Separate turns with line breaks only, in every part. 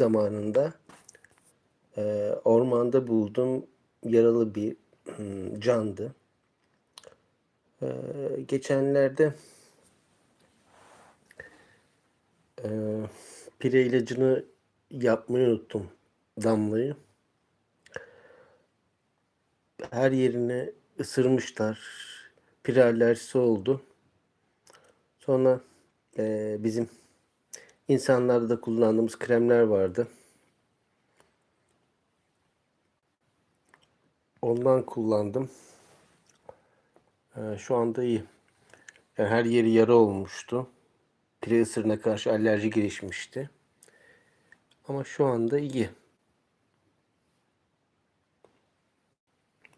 zamanında e, ormanda buldum yaralı bir hmm, candı. E, geçenlerde e, pire ilacını yapmayı unuttum damlayı. Her yerine ısırmışlar. Pire alerjisi oldu. Sonra e, bizim insanlarda da kullandığımız kremler vardı. Ondan kullandım. E, şu anda iyi. Yani her yeri yara olmuştu. Pire ısırına karşı alerji gelişmişti. Ama şu anda iyi.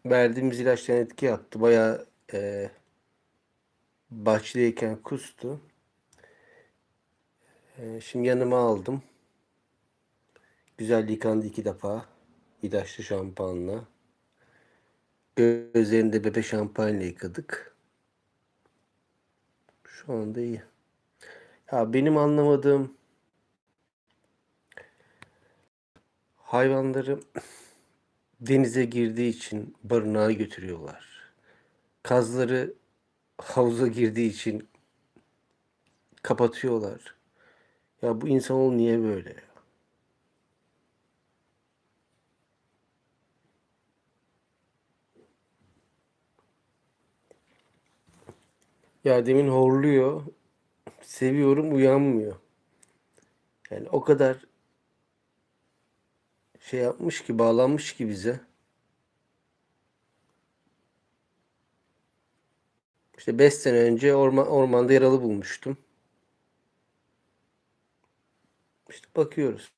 Verdiğimiz ilaçtan etki yaptı. Bayağı e, bahçedeyken kustu. E, şimdi yanıma aldım. Güzel yıkandı iki defa. İlaçlı şampuanla. Gözlerini de bebe şampuanla yıkadık. Şu anda iyi. Ya benim anlamadığım hayvanları denize girdiği için barınağa götürüyorlar. Kazları havuza girdiği için kapatıyorlar. Ya bu insanoğlu niye böyle ya? Ya demin horluyor. Seviyorum uyanmıyor. Yani o kadar şey yapmış ki bağlanmış ki bize. İşte 5 sene önce orman, ormanda yaralı bulmuştum. İşte bakıyoruz.